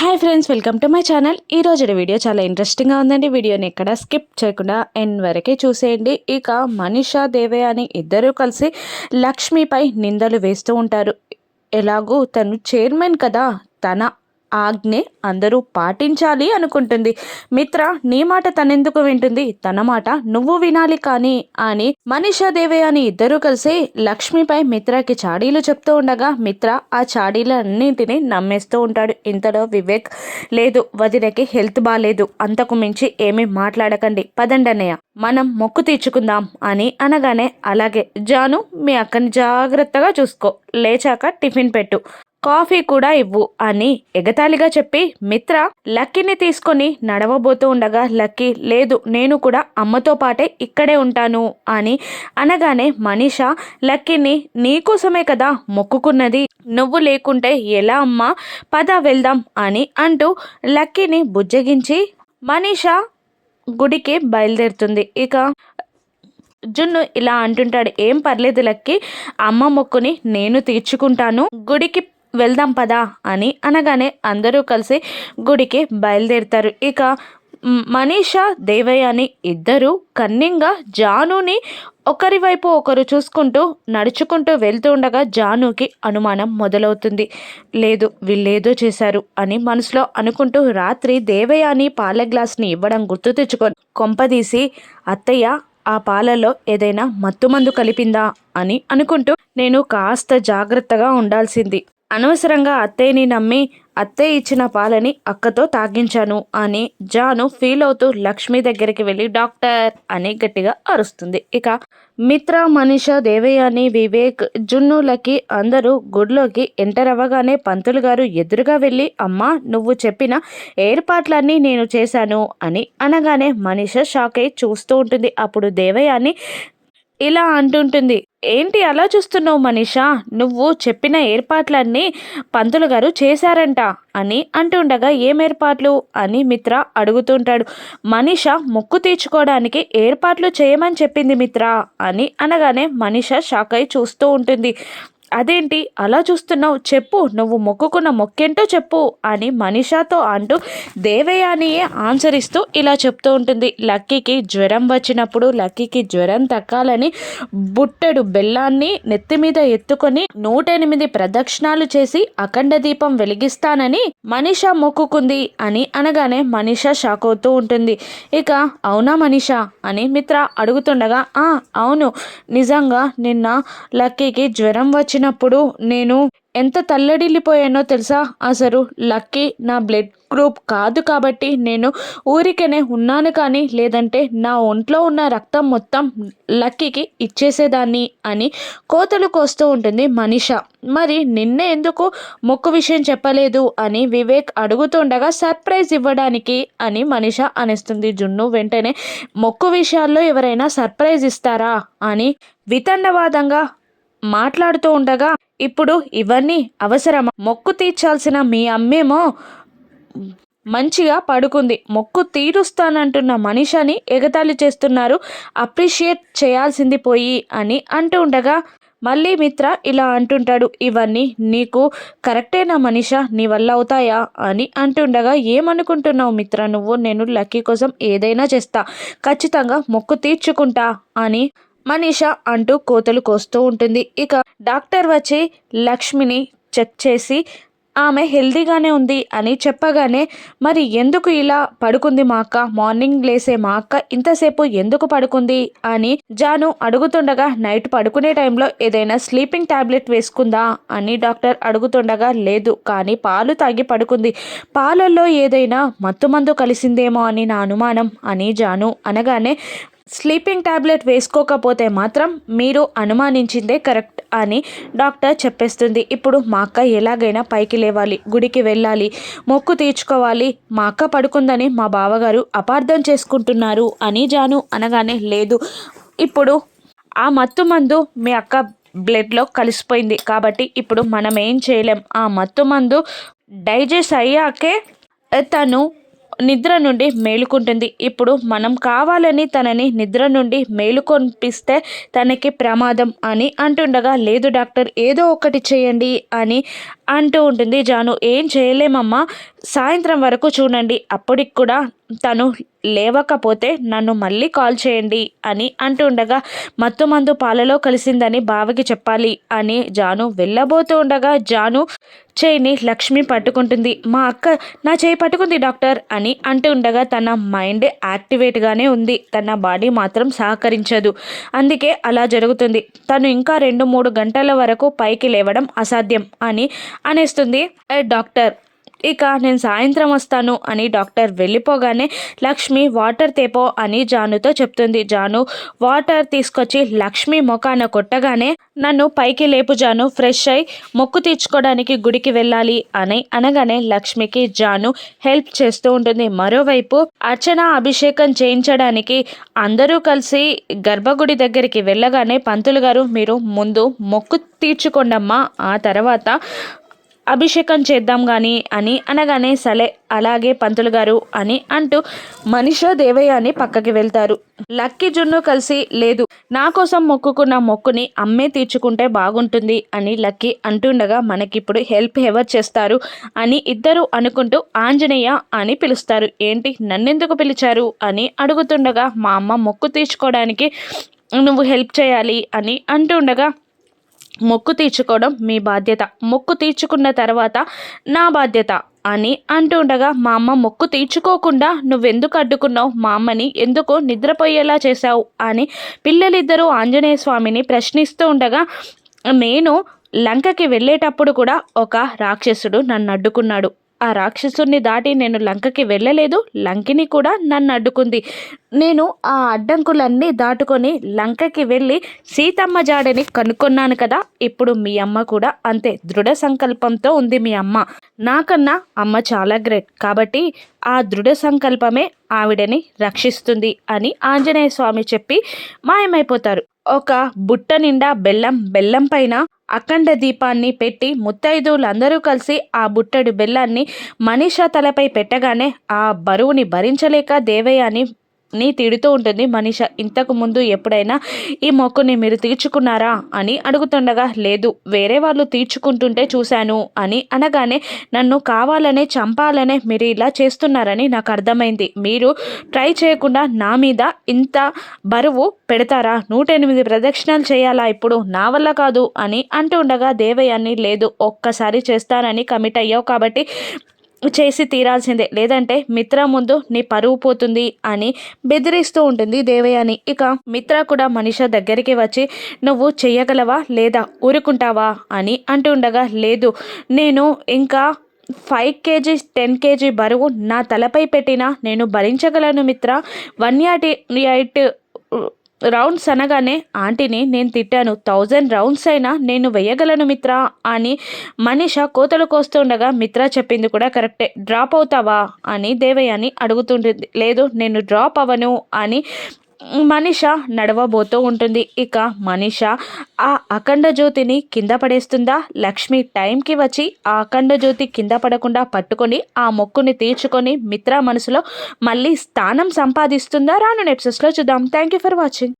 Hi friends welcome to my channel. ఈ రోజు video చాలా ఇంట్రెస్టింగ్గా ఉందండి. వీడియోని ఎక్కడ స్కిప్ చేయకుండా ఎండ్ వరకే చూసేయండి. ఇక మనీషా దేవే అని ఇద్దరూ కలిసి లక్ష్మిపై నిందలు వేస్తూ ఉంటారు. ఎలాగూ తను చైర్మన్ కదా తన ఆజ్ఞే అందరూ పాటించాలి అనుకుంటుంది. మిత్ర నీ మాట తనెందుకు వింటుంది? తన మాట నువ్వు వినాలి కానీ అని మనీషా దేవే అని ఇద్దరూ కలిసి లక్ష్మిపై మిత్రకి చాడీలు చెప్తూ ఉండగా మిత్ర ఆ చాడీలన్నింటినీ నమ్మేస్తూ ఉంటాడు. ఇంతలో వివేక్ లేదు వదినకి హెల్త్ బాగాలేదు అంతకు మించి ఏమీ మాట్లాడకండి. పదండి మనం మొక్కు తీర్చుకుందాం అని అనగానే అలాగే జాను మీ అక్కని జాగ్రత్తగా చూసుకో. లేచాక టిఫిన్ పెట్టు. కాఫీ కూడా ఇవ్వు అని ఎగతాళిగా చెప్పి మిత్ర లక్కీని తీసుకొని నడవబోతూ ఉండగా లక్కీ లేదు నేను కూడా అమ్మతో పాటే ఇక్కడే ఉంటాను అని అనగానే మనీష లక్కీని నీకోసమే కదా మొక్కుకున్నది. నువ్వు లేకుంటే ఎలా అమ్మా? పద వెళ్దాం అని అంటూ లక్కీని బుజ్జగించి మనీష గుడికి బయలుదేరుతుంది. ఇక జున్ను ఇలా అంటుంటాడు ఏం పర్లేదు లక్కి అమ్మ మొక్కుని నేను తీర్చుకుంటాను. గుడికి వెళ్దాం పదా అని అనగానే అందరూ కలిసి గుడికి బయలుదేరుతారు. ఇక మనీషా దేవయ్య అని ఇద్దరు కన్నింగా జానుని ఒకరి వైపు ఒకరు చూసుకుంటూ నడుచుకుంటూ వెళ్తూ ఉండగా జానుకి అనుమానం మొదలవుతుంది. లేదు వీళ్ళేదో చేశారు అని మనసులో అనుకుంటూ రాత్రి దేవయాని పాల గ్లాస్ని ఇవ్వడం గుర్తు తెచ్చుకొని కొంపదీసి అత్తయ్య ఆ పాలలో ఏదైనా మత్తుమందు కలిపిందా అని అనుకుంటూ నేను కాస్త జాగ్రత్తగా ఉండాల్సింది. అనవసరంగా అత్తయ్యని నమ్మి అత్తయ్య ఇచ్చిన పాలని అక్కతో తాగించాను అని జాను ఫీల్ అవుతూ లక్ష్మి దగ్గరికి వెళ్ళి డాక్టర్ అని గట్టిగా అరుస్తుంది. ఇక మిత్ర మనిష దేవయాని వివేక్ జున్నులకి అందరూ గుడిలోకి ఎంటర్ అవ్వగానే పంతులు గారు ఎదురుగా వెళ్ళి అమ్మా నువ్వు చెప్పిన ఏర్పాట్లన్నీ నేను చేశాను అని అనగానే మనిష షాక్ అయి చూస్తూ ఉంటుంది. అప్పుడు దేవయాని ఇలా అంటుంటుంది ఏంటి అలా చూస్తున్నావు మనీషా? నువ్వు చెప్పిన ఏర్పాట్లన్నీ పంతులు గారు చేశారంట అని అంటుండగా ఏం ఏర్పాట్లు? అని మిత్ర అడుగుతుంటాడు. మనీష మొక్కు తీర్చుకోవడానికి ఏర్పాట్లు చేయమని చెప్పింది మిత్ర అని అనగానే మనీష షాక్ అయి చూస్తూ ఉంటుంది. అదేంటి? అలా చూస్తున్నావు. చెప్పు. నువ్వు మొక్కుకున్న మొక్కేంటో చెప్పు అని మనీషాతో అంటూ దేవయానియే ఆన్సర్ ఇస్తూ ఇలా చెప్తూ ఉంటుంది. లక్కీకి జ్వరం వచ్చినప్పుడు లక్కీకి జ్వరం తక్కాలని బుట్టెడు బెల్లాన్ని నెత్తి మీద ఎత్తుకొని నూట ఎనిమిది ప్రదక్షిణాలు చేసి అఖండ దీపం వెలిగిస్తానని మనిష మొక్కుకుంది అని అనగానే మనిష షాక్ అవుతూ ఉంటుంది. ఇక అవునా మనిష? అని మిత్ర అడుగుతుండగా ఆ అవును. నిజంగా నిన్న లక్కీకి జ్వరం వచ్చి వచ్చినప్పుడు నేను ఎంత తల్లడిల్లిపోయానో తెలుసా? అసలు లక్కీ నా బ్లడ్ గ్రూప్ కాదు కాబట్టి నేను ఊరికనే ఉన్నాను కానీ లేదంటే నా ఒంట్లో ఉన్న రక్తం మొత్తం లక్కీకి ఇచ్చేసేదాన్ని అని కోతలు కోస్తూ ఉంటుంది మనిష. మరి నిన్నే ఎందుకు మొక్కు విషయం చెప్పలేదు అని వివేక్ అడుగుతుండగా సర్ప్రైజ్ ఇవ్వడానికి అని మనిష అనిస్తుంది. జున్ను వెంటనే మొక్కు విషయాల్లో ఎవరైనా సర్ప్రైజ్ ఇస్తారా? అని వితండవాదంగా మాట్లాడుతూ ఉండగా ఇప్పుడు ఇవన్నీ అవసరమా? మొక్కు తీర్చాల్సిన మీ అమ్మేమో మంచిగా పడుకుంది. మొక్కు తీరుస్తానంటున్న మనిషిని ఎగతాళి చేస్తున్నారు. అప్రిషియేట్ చేయాల్సింది పోయి అని అంటూ ఉండగా మళ్ళీ మిత్ర ఇలా అంటుంటాడు. ఇవన్నీ నీకు కరెక్టేనా మనిష? నీ వల్ల అవుతాయా? అని అంటుండగా ఏమనుకుంటున్నావు మిత్ర? నువ్వు నేను లక్కీ కోసం ఏదైనా చేస్తా. ఖచ్చితంగా మొక్కు తీర్చుకుంటా అని మనీష అంటూ కోతలు కోస్తూ ఉంటుంది. ఇక డాక్టర్ వచ్చి లక్ష్మిని చెక్ చేసి ఆమె హెల్దీగానే ఉంది అని చెప్పగానే మరి ఎందుకు ఇలా పడుకుంది మా అక్క? మార్నింగ్ లేసే మా అక్క ఇంతసేపు ఎందుకు పడుకుంది? అని జాను అడుగుతుండగా నైట్ పడుకునే టైంలో ఏదైనా స్లీపింగ్ టాబ్లెట్ వేసుకుందా? అని డాక్టర్ అడుగుతుండగా లేదు కానీ పాలు తాగి పడుకుంది. పాలల్లో ఏదైనా మత్తుమందు కలిసిందేమో అని నా అనుమానం అని జాను అనగానే స్లీపింగ్ ట్యాబ్లెట్ వేసుకోకపోతే మాత్రం మీరు అనుమానించిందే కరెక్ట్ అని డాక్టర్ చెప్పేస్తుంది. ఇప్పుడు మా అక్క ఎలాగైనా పైకి లేవాలి గుడికి వెళ్ళాలి మొక్కు తీర్చుకోవాలి. మా అక్క పడుకుందని మా బావగారు అపార్థం చేసుకుంటున్నారు అని జాను అనగానే లేదు. ఇప్పుడు ఆ మత్తు మందు మీ అక్క బ్లడ్లో కలిసిపోయింది కాబట్టి ఇప్పుడు మనం ఏం చేయలేం. ఆ మత్తు మందు డైజెస్ట్ అయ్యాకే తను నిద్ర నుండి మేలుకుంటుంది. ఇప్పుడు మనం కావాలని తనని నిద్ర నుండి మేలుకొనిపిస్తే తనకి ప్రమాదం అని అంటుండగా లేదు డాక్టర్ ఏదో ఒకటి చేయండి అని అంటూ ఉంటుంది జాను. ఏం చేయలేమమ్మా? సాయంత్రం వరకు చూడండి. అప్పటికి కూడా తను లేవకపోతే నన్ను మళ్ళీ కాల్ చేయండి అని అంటుండగా మత్తు మందు పాలలో కలిసిందని బావకి చెప్పాలి అని జాను వెళ్ళబోతూ ఉండగా జాను చేయిని లక్ష్మి పట్టుకుంటుంది. మా అక్క నా చేయి పట్టుకుంది డాక్టర్ అని అంటుండగా తన మైండ్ యాక్టివేట్గానే ఉంది. తన బాడీ మాత్రం సహకరించదు. అందుకే అలా జరుగుతుంది. తను ఇంకా రెండు మూడు గంటల వరకు పైకి లేవడం అసాధ్యం అని అనేస్తుంది డాక్టర్. ఇక నేను సాయంత్రం వస్తాను అని డాక్టర్ వెళ్ళిపోగానే లక్ష్మి వాటర్ తేపో అని జానుతో చెప్తుంది. జాను వాటర్ తీసుకొచ్చి లక్ష్మి మొఖాన కొట్టగానే నన్ను పైకి లేపు జాను ఫ్రెష్ అయి మొక్కు తీర్చుకోవడానికి గుడికి వెళ్ళాలి అని అనగానే లక్ష్మికి జాను హెల్ప్ చేస్తూ ఉంటుంది. మరోవైపు అర్చన అభిషేకం చేయించడానికి అందరూ కలిసి గర్భగుడి దగ్గరికి వెళ్ళగానే పంతులు గారు మీరు ముందు మొక్కు తీర్చుకోండమ్మా ఆ తర్వాత అభిషేకం చేద్దాం కానీ అని అనగానే సలే అలాగే పంతులు గారు అని అంటూ మనిష దేవయ్య అని పక్కకి వెళ్తారు. లక్కీ జున్ను కలిసి లేదు నా కోసం మొక్కుకున్న మొక్కుని అమ్మే తీర్చుకుంటే బాగుంటుంది అని లక్కీ అంటుండగా మనకిప్పుడు హెల్ప్ ఎవరు చేస్తారు అని ఇద్దరు అనుకుంటూ ఆంజనేయ అని పిలుస్తారు. ఏంటి నన్నెందుకు పిలిచారు అని అడుగుతుండగా మా అమ్మ మొక్కు తీర్చుకోవడానికి నువ్వు హెల్ప్ చేయాలి అని అంటుండగా మొక్కు తీర్చుకోవడం మీ బాధ్యత. మొక్కు తీర్చుకున్న తర్వాత నా బాధ్యత అని అంటుండగా మా అమ్మ మొక్కు తీర్చుకోకుండా నువ్వెందుకు అడ్డుకున్నావు? మా అమ్మని ఎందుకు నిద్రపోయేలా చేశావు? అని పిల్లలిద్దరూ ఆంజనేయ స్వామిని ప్రశ్నిస్తూ ఉండగా నేను లంకకి వెళ్ళేటప్పుడు కూడా ఒక రాక్షసుడు నన్ను అడ్డుకున్నాడు. ఆ రాక్షసుని దాటి నేను లంకకి వెళ్ళలేదు. లంకిని కూడా నన్ను అడ్డుకుంది. నేను ఆ అడ్డంకులన్నీ దాటుకొని లంకకి వెళ్ళి సీతమ్మ జాడని కనుక్కున్నాను కదా. ఇప్పుడు మీ అమ్మ కూడా అంతే దృఢ సంకల్పంతో ఉంది మీ అమ్మ. నాకన్నా అమ్మ చాలా గ్రేట్. కాబట్టి ఆ దృఢ సంకల్పమే ఆవిడని రక్షిస్తుంది అని ఆంజనేయ స్వామి చెప్పి మాయమైపోతారు. ఒక బుట్ట నిండా బెల్లం బెల్లం పైన అఖండ దీపాన్ని పెట్టి ముత్తైదువులందరూ కలిసి ఆ బుట్టడు బెల్లాన్ని మనీషా తలపై పెట్టగానే ఆ బరువుని భరించలేక దేవయ్యని ని తిడుతూ ఉంటుంది మనిష ఇంతకు ముందు ఎప్పుడైనా ఈ మొక్కుని మీరు తీర్చుకున్నారా అని అడుగుతుండగా లేదు వేరే వాళ్ళు తీర్చుకుంటుంటే చూశాను అని అనగానే నన్ను కావాలనే చంపాలనే మీరు ఇలా చేస్తున్నారని నాకు అర్థమైంది. మీరు ట్రై చేయకుండా నా మీద ఇంత బరువు పెడతారా? నూట ఎనిమిది ప్రదక్షిణాలు చేయాలా ఇప్పుడు? నా వల్ల కాదు అని అంటుండగా ఉండగా లేదు ఒక్కసారి చేస్తానని కమిట్ అయ్యావు కాబట్టి చేసి తీరాల్సిందే. లేదంటే మిత్ర ముందు నీ పరువు పోతుంది అని బెదిరిస్తూ ఉంటుంది దేవయాని. ఇక మిత్ర కూడా మనిష దగ్గరికి వచ్చి నువ్వు చెయ్యగలవా లేదా ఊరుకుంటావా? అని అంటుండగా లేదు. నేను ఇంకా ఫైవ్ కేజీ టెన్ కేజీ బరువు నా తలపై పెట్టినా నేను భరించగలను మిత్ర. వన్ యాటి ఎయిట్ రౌండ్స్ అనగానే ఆంటీని నేను తిట్టాను. థౌజండ్ రౌండ్స్ అయినా నేను వేయగలను మిత్ర అని మనీష కోతలు కోస్తుండగా మిత్ర చెప్పింది కూడా కరెక్టే. డ్రాప్ అవుతావా? అని దేవయ్యని అడుగుతుంటుంది లేదు నేను డ్రాప్ అవ్వను అని మనిష నడవబోతూ ఉంటుంది. ఇక మనిష ఆ అఖండ జ్యోతిని కింద పడేస్తుందా? లక్ష్మి టైంకి వచ్చి ఆ అఖండ జ్యోతి కింద పడకుండా పట్టుకొని ఆ మొక్కుని తీర్చుకొని మిత్ర మనసులో మళ్ళీ స్థానం సంపాదిస్తుందా? రాను నెప్సెస్లో చూద్దాం. Thank you for watching